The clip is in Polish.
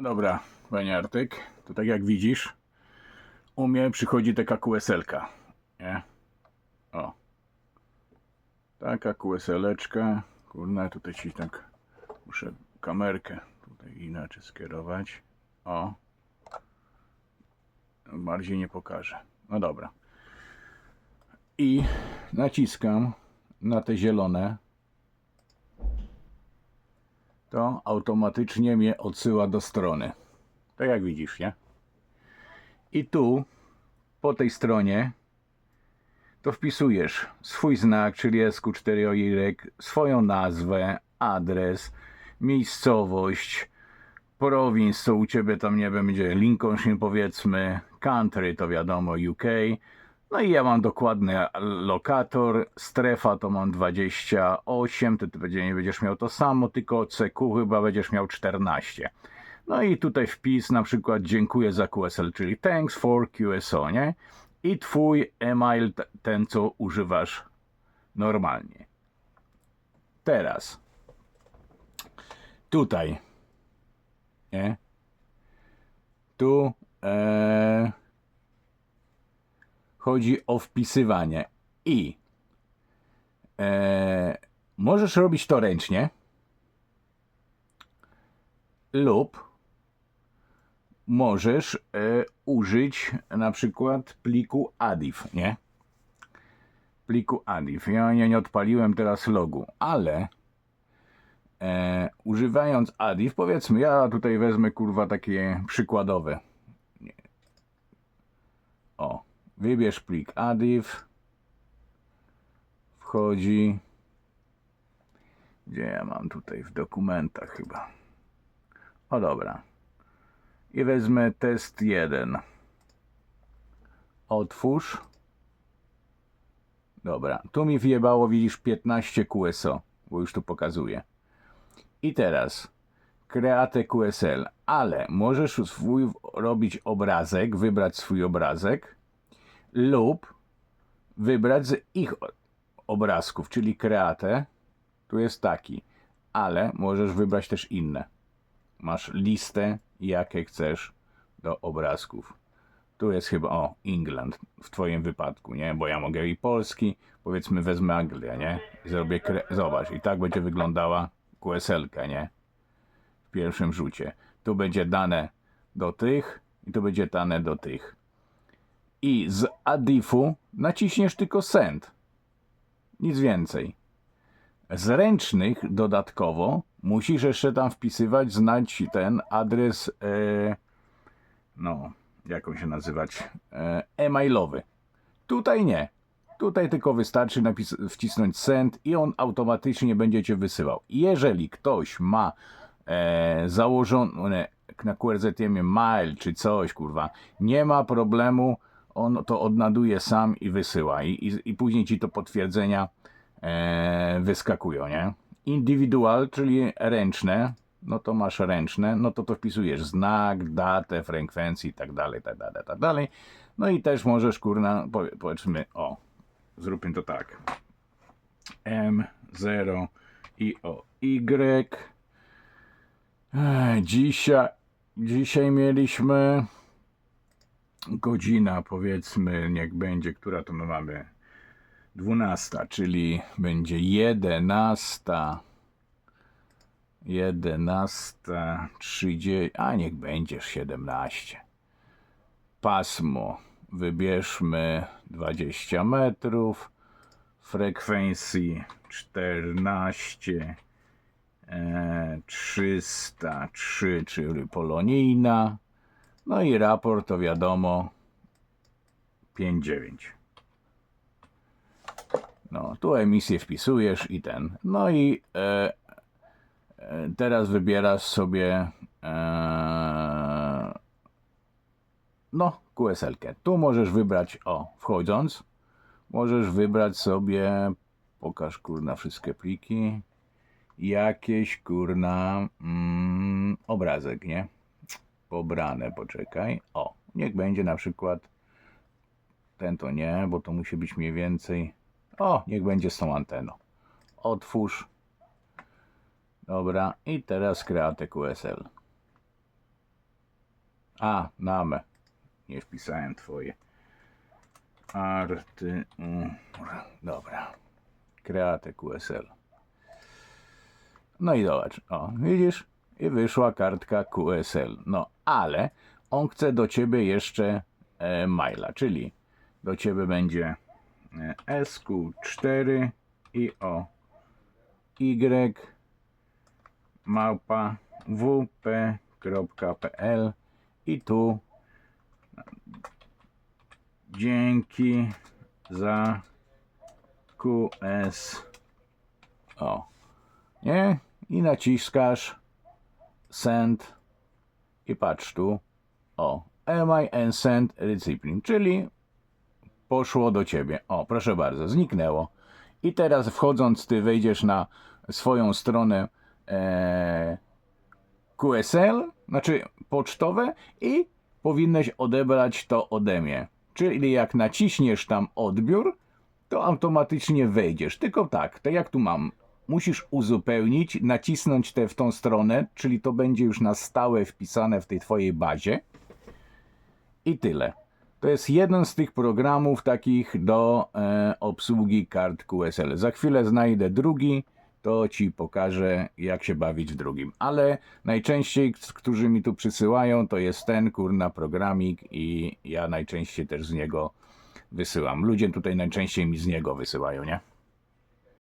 Dobra, panie Artyk, to tak jak widzisz, u mnie przychodzi taka QSL-ka, nie? O. Taka QSL-eczka. Kurna, tutaj ci tak muszę kamerkę tutaj inaczej skierować. O. Bardziej nie pokażę. No dobra. I naciskam na te zielone. To automatycznie mnie odsyła do strony. Tak jak widzisz, nie? I tu, po tej stronie, to wpisujesz swój znak, czyli SQ4OY, swoją nazwę, adres, miejscowość, prowinc, co u ciebie tam nie będzie Lincolnshire powiedzmy, country to wiadomo UK. No i ja mam dokładny lokator, strefa to mam 28, ty, ty nie będziesz miał to samo, tylko CQ chyba będziesz miał 14. No i tutaj wpis na przykład dziękuję za QSL, czyli thanks for QSO, nie? I twój e-mail, ten co używasz normalnie. Teraz. Tutaj. Nie? Tu e, chodzi o wpisywanie. I e, możesz robić to ręcznie lub możesz e, użyć na przykład pliku ADIF, nie? Pliku ADIF. Ja nie, nie odpaliłem teraz logu, ale e, używając ADIF, powiedzmy, ja tutaj wezmę kurwa takie przykładowe. O, wybierz plik ADIF. Wchodzi. Gdzie ja mam tutaj w dokumentach chyba. O dobra. I wezmę test 1. Otwórz. Dobra, tu mi wjebało, widzisz, 15 QSO, bo już tu pokazuję. I teraz Create QSL, ale możesz swój robić obrazek, wybrać swój obrazek lub wybrać z ich obrazków, czyli Create. Tu jest taki, ale możesz wybrać też inne masz listę, jakie chcesz do obrazków. Tu jest chyba, o, England w twoim wypadku, nie? Bo ja mogę i polski, powiedzmy wezmę Anglię, nie? Zrobię, kre... zobacz, i tak będzie wyglądała QSL-ka, nie? W pierwszym rzucie. Tu będzie dane do tych i tu będzie dane do tych. I z Adifu naciśniesz tylko Send. Nic więcej. Z ręcznych dodatkowo musisz jeszcze tam wpisywać, znać ten adres, e, no, jak on się nazywać, e, e-mailowy. Tutaj nie. Tutaj tylko wystarczy wcisnąć send i on automatycznie będzie cię wysyłał. Jeżeli ktoś ma e, założone na QRZM mail czy coś, kurwa, nie ma problemu, on to odnaduje sam i wysyła. I, i, i później ci to potwierdzenia e, wyskakują, nie? Indywidual, czyli ręczne, no to masz ręczne, no to to wpisujesz znak, datę, frekwencję i tak dalej, tak dalej, tak dalej. No i też możesz, kurna, powie, powiedzmy, o, zróbmy to tak. M0 i o Y. Dzisiaj, dzisiaj mieliśmy godzina, powiedzmy, niech będzie, która to my mamy? 12, czyli będzie 11, 11, 30, a niech będzie 17. Pasmo. Wybierzmy 20 metrów, frekwencji 14, e, 303, czyli polonijna, no i raport to wiadomo 5,9. No, tu emisję wpisujesz i ten. No i e, e, teraz wybierasz sobie e, no, QSL-kę. Tu możesz wybrać, o, wchodząc, możesz wybrać sobie, pokaż kurna wszystkie pliki, jakieś kurna mm, obrazek, nie? Pobrane, poczekaj. O, niech będzie na przykład ten to nie, bo to musi być mniej więcej. O, niech będzie z tą anteną. Otwórz. Dobra, i teraz Create QSL. A, namę. Nie wpisałem twoje. Arty. mm, Dobra. Create QSL. No i zobacz. O, widzisz? I wyszła kartka QSL. No, ale on chce do ciebie jeszcze e, maila, czyli do ciebie będzie e, SQ4 i o y małpa wp.pl i tu dzięki za QS o. Nie? I naciskasz send i patrz tu o MI and send recipient czyli poszło do ciebie o proszę bardzo zniknęło i teraz wchodząc ty wejdziesz na swoją stronę e, QSL, znaczy pocztowe i powinieneś odebrać to ode mnie. Czyli jak naciśniesz tam odbiór, to automatycznie wejdziesz. Tylko tak, tak jak tu mam, musisz uzupełnić, nacisnąć te w tą stronę, czyli to będzie już na stałe wpisane w tej twojej bazie. I tyle. To jest jeden z tych programów takich do e, obsługi kart QSL. Za chwilę znajdę drugi, to ci pokażę, jak się bawić w drugim. Ale najczęściej, którzy mi tu przysyłają, to jest ten kurna programik i ja najczęściej też z niego wysyłam. Ludzie tutaj najczęściej mi z niego wysyłają, nie?